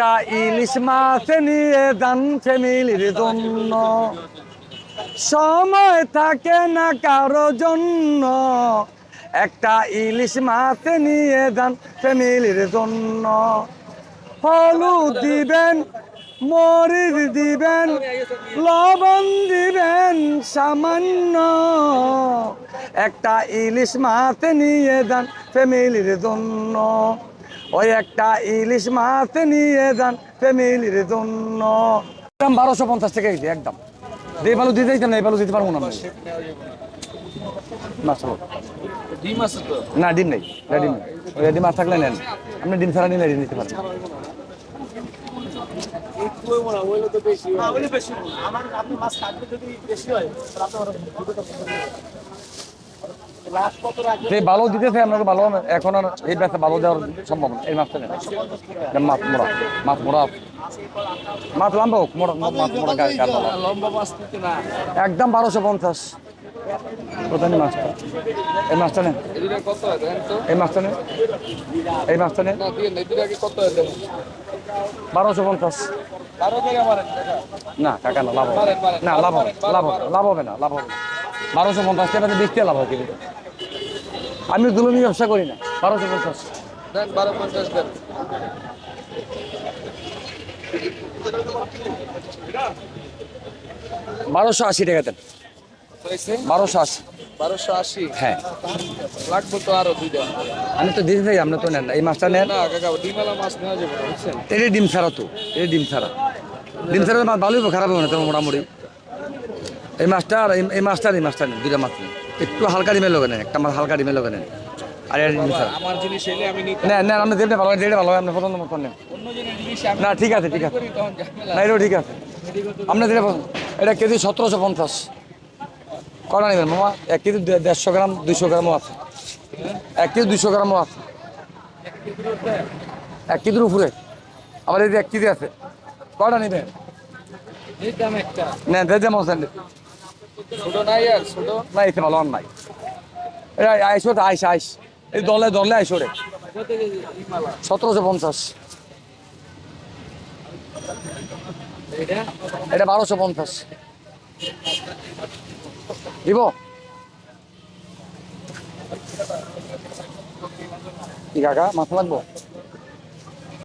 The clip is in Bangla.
একটা ইলিশ মাছ নিয়ে যান ফ্যামিলির জন্য। সময় থাকে না কারও জন্য। একটা ইলিশ মাছ নিয়ে যান ফ্যামিলির জন্য। হলুদ দিবেন, মরিচ দিবেন, লবণ দিবেন সামান্য। একটা ইলিশ মাছ নিয়ে যান ফ্যামিলির জন্য। ওই একটা ইলিশ মাছ নিয়ে যান ফ্যামিলির জন্য। একদম বারোশো পঞ্চাশ টাকা কেজি একদম। যে ভালো দিতে দিতাম না এই ভালো দিতে পারব না। না ডিম আছে তো? না ডিম নেই রেডি নেই। রেডি মাছ থাকলে নেন। আপনি ডিম ছাড়া নিলে নিতে পারেন। আমার আপনি মাছ কাটবে যদি বেশি হয় তাহলে আপনার যে ভালো দিতেছে, আপনাকে ভালো এখন আর এই ব্যবসা ভালো দেওয়ার সম্ভব না, এই মাছটা এটা মাছ মোড়া মাছ মোড়া। মাছ লাম্বা হোক মাছ মোড়া একদম বারোশো পঞ্চাশ। কোথায় মাছটা এই মাছটা নেন। এই মাছটা নেন। এই মাছটা নেন। বারোশো পঞ্চাশ। না কাকা না, লাভ হবে। না, লাভ হবে লাভ হবে লাভ হবে না, লাভ হবে বারোশো পঞ্চাশ টাকা বেশি লাভ হবে কিন্তু। আমি দুলমি ব্যবসা করি না। বারোশো পঞ্চাশ। দেন বারো পঞ্চাশ দেন। বারোশো আশি টাকা দেন। বারোশো আশি। বারোশো আশি? হ্যাঁ। লাগবে তো আরও দুইটা আমি তো দিতে চাই আপনি তো নেন এই মাছটা নেন। ডিমালা মাছ নেওয়া যাবে না বুঝছেন? এটা ডিম ছাড়া তো। এটা ডিম ছাড়া। ডিম ছাড়া মাছ ভালোই খারাপ হবে না তো মোটামুটি। এই মাছটা আর এই- এই মাছটা আর এই মাছটা নেন দুইটা মাছ নেন। একটু হালকা ডিমের লোকে নেন একটা হালকা ডিমের লোকে নেন আর আমার জিনিস এলে আমি নিতে নেন নেন আপনি ভালো যেটা ভালো আপনি পছন্দ মতো নেন। না ঠিক আছে ঠিক আছে। না এটাও ঠিক আছে। আপনার যেটা এটা কেজি সতেরোশো পঞ্চাশ। কটা নেবেন মামা? এক কেজি দেড়শো গ্রাম দুইশো গ্রামও আছে। এক কেজি দুইশো গ্রামও আছে। এক কেজির উপরে। আবার এই যে এক কেজি আছে। কটা নেবেন? নিতাম একটা। নেন যে যেমন না এতে ভালো নাই এটা আইসো তো আইস আইস এই দলে দলে আইসো রে। কত কেজি ডিমালা সতেরোশো পঞ্চাশ। এটা এটা বারোশো পঞ্চাশ। দিব? কি কাকা মাছ লাগবো?